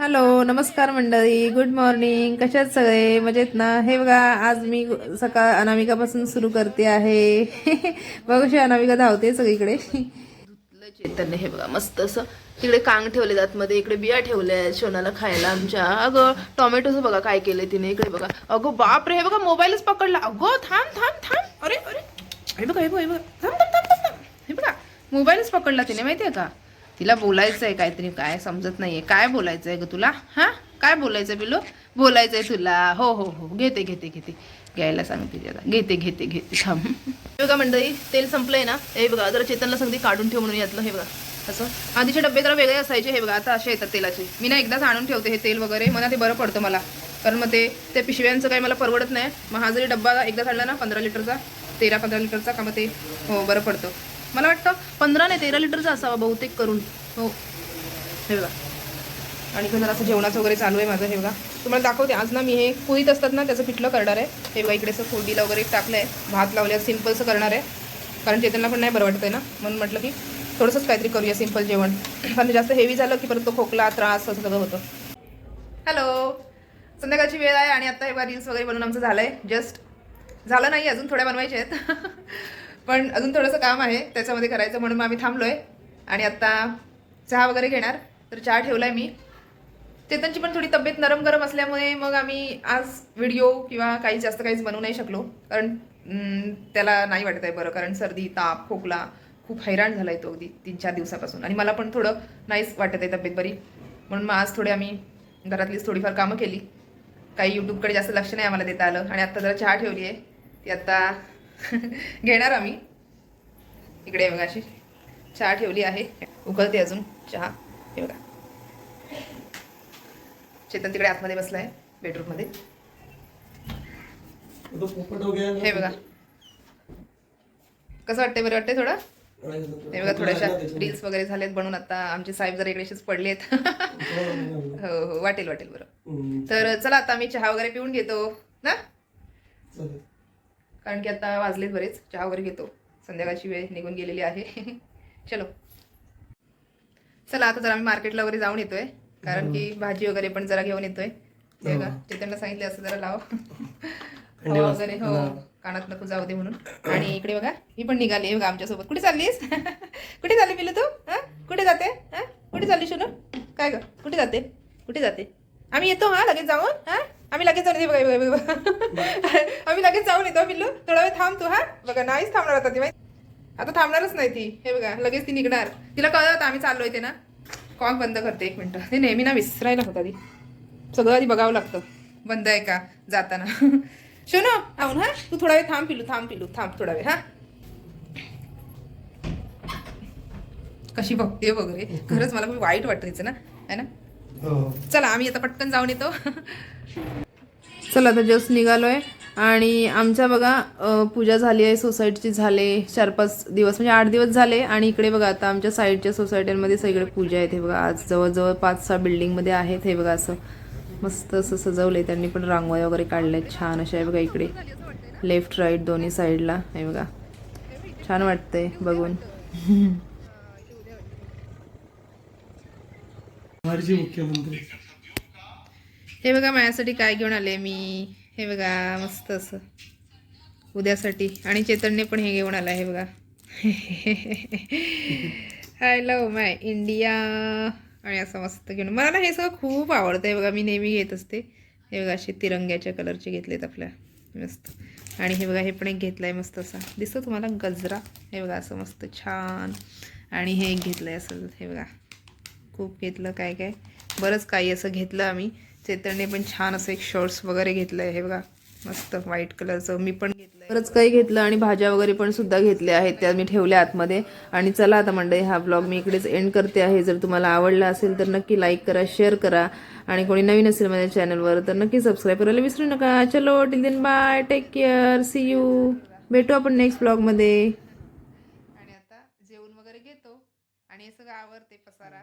Hello नमस्कार मंडळी. Good morning कशात सगळे? मजेत ना? हे बघा आज मी सकाळ अनामिकापासून सुरू करते आहे. बघू अनामिका धावते सगळीकडे. धुतलं चैतन्य हे बघा मस्त असं. तिकडे कांग ठेवले जात मध्ये इकडे बिया ठेवल्या शोनाला खायला आमच्या. अगं टोमॅटोचं बघा काय केलंय तिने इकडे बघा. अगं बाप रे हे बघा मोबाईलच पकडला. अगं थांब थांब थांब. अरे अरे. हे बघा हे बघा हे बघा. थांब थांब थांब थांब थांब. हे बघा मोबाईलच पकडला तिने माहितीये का? तिला बोलायचं आहे काहीतरी काय समजत नाही आहे काय बोलायचं आहे ग तुला? हां? काय बोलायचं बिलो बोलायचं आहे तुला. हो हो हो. घेते घेते घेते. घ्यायला सांगते त्याला. घेते घेते घेते. थांब. हे बघा मंडळी तेल संपलंय ना? हे बघा जरा चेतनला सांगते काढून ठेव म्हणून यातलं हे बघा. असं. आधीचे डबे जरा वेगळे असायचे हे बघा आता असे येतात तेलाचे. मी ना एकदाच आणून ठेवते हे तेल वगैरे. मला ते बरं पडतं मला. कारण मग ते त्या पिशव्यांचं काही मला परवडत नाही. मग हा जरी डब्बा एकदा आणला ना पंधरा लिटरचा तेरा पंधरा लिटरचा का मग ते हो बरं पडतं. मला वाटतं पंधरा नाही तेरा लिटरचा असावा बहुतेक करून. हो. हे बघा. आणि इकडे जरा असं जेवणाचं वगैरे चालू आहे माझं हे बघा. तुम्हाला दाखवते आज ना मी हे कुळीत असतात ना त्याचं पिठलं करणार आहे. हे बघा इकडे असं फोडीला वगैरे टाकलं आहे भात लावले सिम्पलचं करणार आहे. कारण चेतनला पण नाही बरं वाटतं आहे ना. म्हणून म्हटलं की थोडंसंच काहीतरी करूया सिंपल जेवण. कारण जास्त हेवी झालं की परत तो खोकला त्रास असं सगळं होतं. हॅलो संध्याकाळची वेळ आहे आणि आता हे बघा रील्स वगैरे बनवून आमचं झालं आहे जस्ट झालं नाही अजून थोड्या बनवायचे आहेत. पण अजून थोडंसं काम आहे त्याच्यामध्ये करायचं म्हणून मग आम्ही थांबलो आहे आणि आत्ता चहा वगैरे घेणार तर चहा ठेवला आहे मी. चेतनची पण थोडी तब्येत नरम गरम असल्यामुळे मग आम्ही आज व्हिडिओ किंवा काही जास्त काहीच बनवू नाही शकलो. कारण त्याला नाही वाटत आहे बरं कारण सर्दी ताप खोकला खूप हैराण झाला आहे तो अगदी तीन चार दिवसापासून. आणि मला पण थोडं नाहीच वाटत आहे तब्येत बरी. म्हणून मग आज थोडी आम्ही घरातलीच थोडीफार कामं केली. काही यूट्यूबकडे जास्त लक्ष नाही आम्हाला देता आलं. आणि आत्ता जरा चहा ठेवली आहे. ती आत्ता घेणार आम्ही. इकडे बघा अशी चहा ठेवली आहे. उकळते अजून चहा. हे बघा. चेतन तिकडे आतमध्ये बसला आहे बेडरूममध्ये. तो पोपट हो गया हे बघा. कसं वाटतंय? बरं वाटतंय थोडं? हे बघा थोड्याशा रील्स वगैरे झालेत बनून आता. आमचे साहेब जरा इकडे असेच पडले आहेत हो हो वाटेल वाटेल बरं. तर चला आता मी चहा वगैरे पिऊन घेतो. ना? कारण की आता वाजलेत बरेच. चहा वगैरे घेतो. संध्याकाळची वेळ निघून गेलेली आहे. चलो. चला आता जरा आम्ही मार्केटला वगैरे जाऊन येतोय. कारण की भाजी वगैरे पण जरा घेऊन येतोय. ते का चेतनला सांगितले असं जरा लाव. हवा वगैरे हो. कानात नको जाऊ दे म्हणून. आणि इकडे बघा ही पण निघाली आहे बघा आमच्यासोबत. कुठे चाललीस? कुठे चालली पिलू तू? हा? कुठे जाते? हा? कुठे चालली शुनू? काय ग? कुठे जाते? कुठे जाते? आम्ही येतो हा लगेच जाऊन हा? आम्ही लगेच जाऊन येते बघा बघा बघा. आम्ही लगेच जाऊन येतो पिल्लू थोडा वेळ थांब तू हा? बघा नाहीच थांबणार आता ती माहिती? आता थांबणारच नाही ती. हे बघा लगेच ती निघणार. तिला कळलं होतं आम्ही चाललोय ते ना? कॉक बंद करते एक मिनटं. ते नेहमी ना विसरायला होता ती सगळं आधी बघावं लागतं. बंद आहे का? जाताना. शोनो आऊन हा? तू थोडा वेळ थांब पिलू थांब पिलू थांब थोडा वेळ हा? कशी बघते वगैरे. खरंच मला खूप वाईट वाटायचं ना? है ना? चला आम्ही आता पटकन जाऊन येतो. चला आता जस्ट निघालोय. आणि आमच्या बघा पूजा झाली आहे सोसायटीची झाले चार पाच दिवस म्हणजे आठ दिवस झाले. आणि इकडे बघा आता आमच्या साईडच्या सोसायट्यांमध्ये सगळे पूजा आहेत हे बघा. आज जवळजवळ पाच सहा बिल्डिंगमध्ये आहेत हे बघा असं. मस्त असं सजवलंय त्यांनी पण रांगोळ्या वगैरे काढल्या छान अशा आहे बघा इकडे. लेफ्ट राईट दोन्ही साईडला हे बघा. छान वाटतंय बघून. माजी मुख्यमंत्री. हे बघा माझ्यासाठी काय घेऊन आले मी. हे बघा मस्त असं. उद्यासाठी. आणि चैतन्य पण हे घेऊन आला हे बघा. आय लव माय इंडिया आणि असं मस्त घेऊन. मला ना हे सगळं खूप आवडतं. हे बघा मी नेहमी घेत असते. हे बघा असे तिरंग्याच्या कलरचे घेतलेत आपल्या. मस्त. आणि हे बघा हे पण एक घेतलं आहे मस्त असा. दिसतो तुम्हाला? गजरा. हे बघा असं मस्त छान. आणि हे एक घेतलं आहे असं. हे बघा. खूप घेतलं काय काय. बरंच काही असं घेतलं आम्ही. चैतन्य पण छान असं एक शॉर्ट्स वगैरे घेतलं आहे हे बघा. मस्त व्हाईट कलरचं मी पण घेतलं बरंच काही घेतलं आणि भाज्या वगैरे पण सुद्धा घेतल्या आहेत. त्या मी ठेवल्या आतमध्ये. आणि चला आता मंडळी हा ब्लॉग मी इकडेच एंड करते आहे. जर तुम्हाला आवडला असेल तर नक्की लाईक करा शेअर करा. आणि कोणी नवीन असेल माझ्या चॅनलवर तर नक्की सबस्क्राईब करायला विसरू नका. Chalo till then bye take care see you भेटू आपण नेक्स्ट ब्लॉगमध्ये आणि आता जेवण वगैरे घेतो. आणि हे सगळं आवडते पसारा.